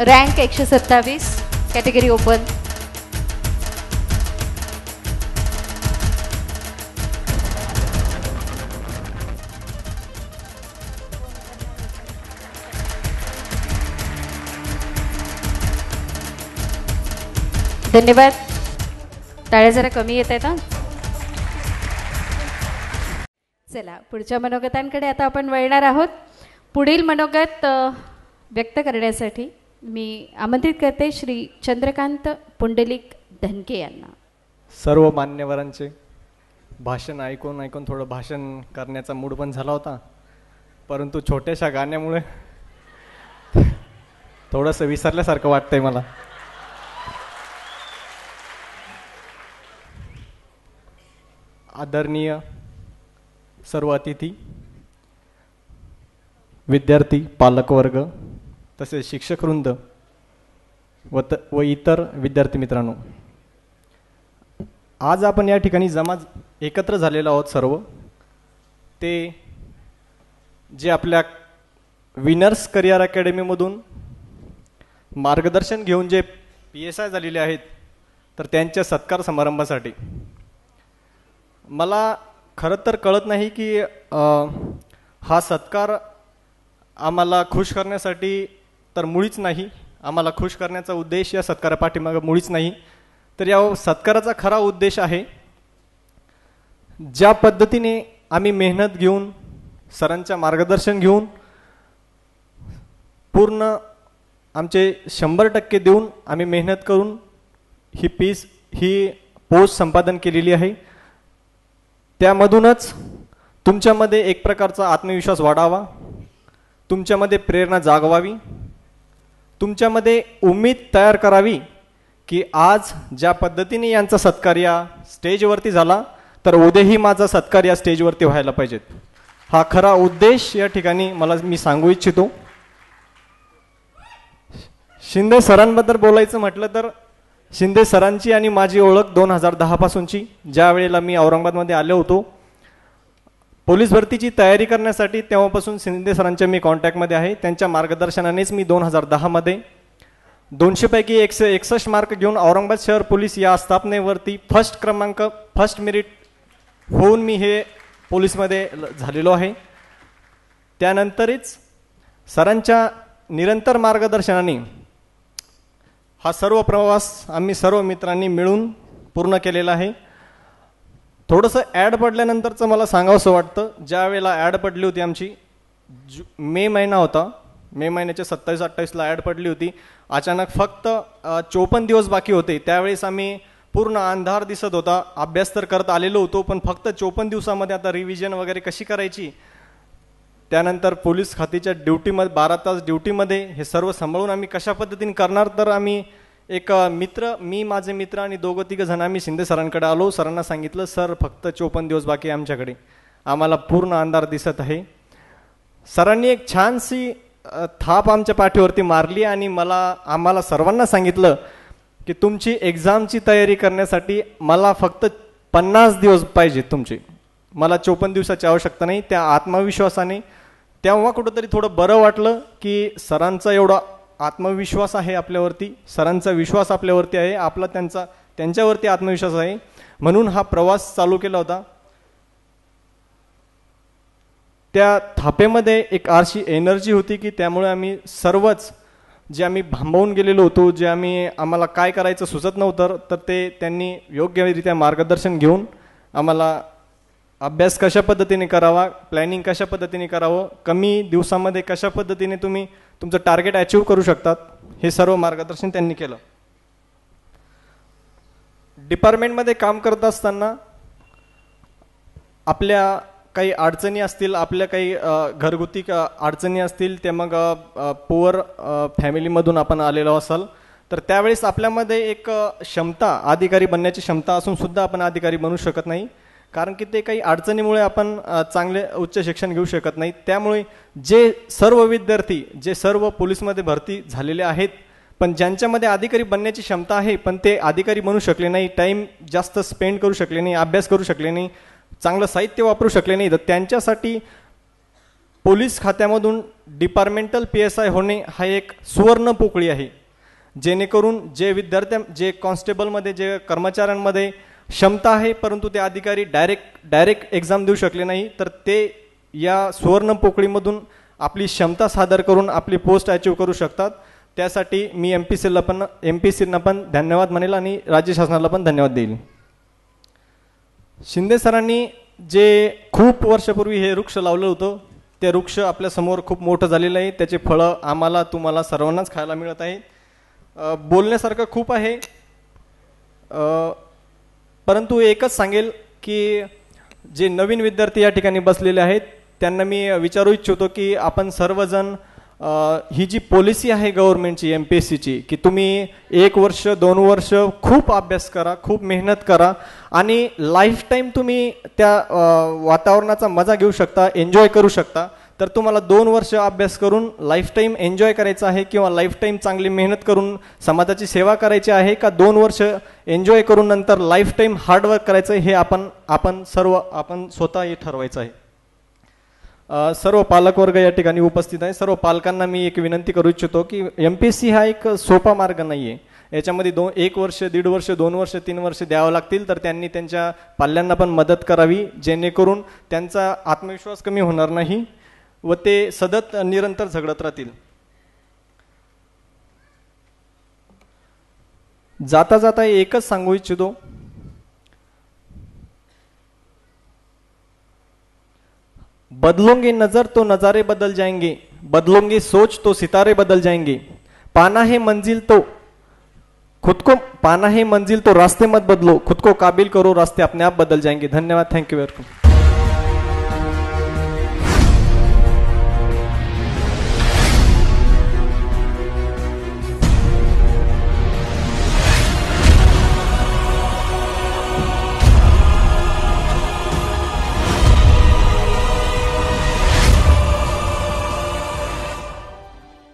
Rank एकशे सत्तावीस category open. धन्यवाद. टाळ्या जरा कमी येत आहेत चला पुढच्या मनोगतांकडे आता आपण वळणार आहोत. पुढील मनोगत व्यक्त करण्यासाठी मी आमंत्रित करते श्री चंद्रकांत पुंडलिक धनके यांना. सर्व मान्यवरांचे भाषण ऐकून ऐकून थोडं भाषण करण्याचा मूड पण झाला होता. परंतु छोट्याशा गाण्यामुळे थोडंसं विसरल्यासारखं वाटतंय मला. आदरणीय सर्व अतिथी विद्यार्थी पालकवर्ग तसेच शिक्षकवृंद व त व इतर विद्यार्थी मित्रांनो आज आपण या ठिकाणी जमा एकत्र झालेलो आहोत सर्व. ते जे आपल्या विनर्स करिअर अकॅडमीमधून मार्गदर्शन घेऊन जे पी एस आय झालेले आहेत तर त्यांच्या सत्कार समारंभासाठी. मला खरं तर कळत नाही की आ, हा सत्कार आम्हाला खुश करण्यासाठी तर मुळीच नाही. आम्हाला खुश करण्याचा उद्देश या सत्कारा पाठीमागं मुळीच नाही. तर या सत्काराचा खरा उद्देश आहे ज्या पद्धतीने आम्ही मेहनत घेऊन सरांच्या मार्गदर्शन घेऊन पूर्ण आमचे शंभर टक्के देऊन आम्ही मेहनत करून ही पीस ही पोस्ट संपादन केलेली आहे. त्यामधूनच तुमच्यामध्ये एक प्रकारचा आत्मविश्वास वाढावा. तुमच्यामध्ये प्रेरणा जागवावी. तुमच्यामध्ये उमेद तयार करावी की आज ज्या पद्धतीने यांचा सत्कार या स्टेजवरती झाला तर उद्याही माझा सत्कार या स्टेजवरती व्हायला पाहिजेत. हा खरा उद्देश या ठिकाणी मला मी सांगू इच्छितो. शिंदे सरांबद्दल बोलायचं म्हटलं तर शिंदे सरांची आणि माझी ओळख दोन हजार दहापासूनची ज्या वेळेला मी औरंगाबादमध्ये आलो होतो पोलीस भरतीची तयारी करण्यासाठी तेव्हापासून शिंदे सरांच्या मी कॉन्टॅक्टमध्ये आहे. त्यांच्या मार्गदर्शनानेच मी दोन हजार दहामध्ये दोनशेपैकी एकशे एकसष्ट मार्क घेऊन औरंगाबाद शहर पोलीस या स्थापनेवरती फर्स्ट क्रमांक फर्स्ट मेरिट होऊन मी हे पोलीसमध्ये झालेलो आहे. त्यानंतरच सरांच्या निरंतर मार्गदर्शनाने हा सर्व प्रवास आम्ही सर्व मित्रांनी मिळून पूर्ण केलेला आहे. थोडंसं ॲड पडल्यानंतरचं मला सांगावंसं वाटतं ज्या वेळेला ॲड पडली होती आमची जु मे महिना होता मे महिन्याच्या सत्तावीस अठ्ठावीसला ॲड पडली होती. अचानक फक्त चोपन्न दिवस बाकी होते. त्यावेळेस आम्ही पूर्ण अंधार दिसत होता. अभ्यास तर करत आलेलो होतो पण फक्त चोपन्न दिवसामध्ये आता रिव्हिजन वगैरे कशी करायची? त्यानंतर पोलीस खात्याच्या ड्युटीमध्ये बारा तास ड्युटीमध्ये हे सर्व सांभाळून आम्ही कशा पद्धतीने करणार तर आम्ही एक मित्र मी माझे मित्र आणि दोघं तिघं जण आम्ही शिंदे सरांकडे आलो. सरांना सांगितलं सर फक्त चोपन्न दिवस बाकी आमच्याकडे. आम्हाला पूर्ण अंधार दिसत आहे. सरांनी एक छानशी थाप आमच्या पाठीवरती मारली आणि मला आम्हाला सर्वांना सांगितलं की तुमची एक्झामची तयारी करण्यासाठी मला फक्त पन्नास दिवस पाहिजे तुमचे. मला चोपन्न दिवसाची आवश्यकता नाही त्या आत्मविश्वासाने. तेव्हा कुठंतरी थोडं बरं वाटलं की सरांचा एवढा आत्मविश्वास आहे आपल्यावरती सरांचा विश्वास आपल्यावरती आहे आपला त्यांचा त्यांच्यावरती आत्मविश्वास आहे. म्हणून हा प्रवास चालू केला होता. त्या थापेमध्ये एक आरशी एनर्जी होती की त्यामुळे आम्ही सर्वच जे आम्ही भांबवून गेलेलो होतो जे आम्ही आम्हाला काय करायचं सुचत नव्हतं तर ते त्यांनी योग्यरित्या मार्गदर्शन घेऊन आम्हाला अभ्यास कशा पद्धतीने करावा? प्लॅनिंग कशा पद्धतीने करावं? कमी दिवसामध्ये कशा पद्धतीने तुम्ही तुमचं टार्गेट अचीव करू शकतात? हे सर्व मार्गदर्शन त्यांनी केलं. डिपार्टमेंटमध्ये काम करत असताना आपल्या काही अडचणी असतील आपल्या काही घरगुती अडचणी असतील ते मग पुअर फॅमिलीमधून आपण आलेलो असाल तर त्यावेळेस आपल्यामध्ये एक क्षमता अधिकारी बनण्याची क्षमता असून सुद्धा आपण अधिकारी बनू शकत नाही. कारण की ते काही अडचणीमुळे आपण चांगले उच्च शिक्षण घेऊ शकत नाही. त्यामुळे जे सर्व विद्यार्थी जे सर्व पोलीसमध्ये भरती झालेले आहेत पण ज्यांच्यामध्ये अधिकारी बनण्याची क्षमता आहे पण ते अधिकारी बनू शकले नाही टाईम जास्त स्पेंड करू शकले नाही अभ्यास करू शकले नाही चांगलं साहित्य वापरू शकले नाही तर त्यांच्यासाठी पोलीस खात्यामधून डिपार्टमेंटल पी एस आय होणे हा एक सुवर्ण पोकळी आहे. जेणेकरून जे विद्यार्थ्या जे कॉन्स्टेबलमध्ये जे कर्मचाऱ्यांमध्ये क्षमता आहे परंतु ते अधिकारी डायरेक्ट डायरेक्ट एक्झाम देऊ शकले नाही. तर ते या सुवर्ण पोकळीमधून आपली क्षमता सादर करून आपली पोस्ट अचीव करू शकतात. त्यासाठी मी एम पी सीला पण एम पी सीना पण धन्यवाद म्हणेल आणि राज्य शासनाला पण धन्यवाद देईल. शिंदे सरांनी जे खूप वर्षापूर्वी हे वृक्ष लावलं होतं ते वृक्ष आपल्यासमोर खूप मोठं झालेलं आहे. त्याचे फळं आम्हाला तुम्हाला सर्वांनाच खायला मिळत आहेत. बोलण्यासारखं खूप आहे. परंतु एकच सांगेल की जे नवीन विद्यार्थी या ठिकाणी बसलेले आहेत त्यांना मी विचारू इच्छितो की आपण सर्वजण ही जी पॉलिसी आहे गव्हर्नमेंटची एम पी एस सीची की तुम्ही एक वर्ष दोन वर्ष खूप अभ्यास करा खूप मेहनत करा आणि लाईफ टाईम तुम्ही त्या वातावरणाचा मजा घेऊ शकता एन्जॉय करू शकता. तर तुम्हाला दोन वर्ष अभ्यास करून लाईफटाईम एन्जॉय करायचा आहे किंवा लाईफटाईम चांगली मेहनत करून समाजाची सेवा करायची आहे का दोन वर्ष एन्जॉय करून नंतर लाईफटाईम हार्डवर्क करायचं हे आपण आपण सर्व आपण स्वतः हे ठरवायचं आहे. सर्व पालकवर्ग या ठिकाणी उपस्थित आहे. सर्व पालकांना मी एक विनंती करू इच्छितो की एम पी एस सी हा एक सोपा मार्ग नाही आहे याच्यामध्ये दोन एक वर्ष दीड वर्ष दोन वर्ष तीन वर्ष द्यावं लागतील तर त्यांनी त्यांच्या पाल्यांना पण मदत करावी जेणेकरून त्यांचा आत्मविश्वास कमी होणार नाही. व ते सतत निरंतर झगडत राहतील. जाता जाता एकच सांगू इच्छितो. बदलोंगे नजर तो नजारे बदल जाएंगे बदलोंगे सोच तो सितारे बदल जाएंगे. पाना है मंजिल तो खुद को पाना है मंजिल तो रास्ते मत बदलो खुद को काबिल करो रास्ते अपने आप बदल जाएंगे. धन्यवाद. Thank you welcome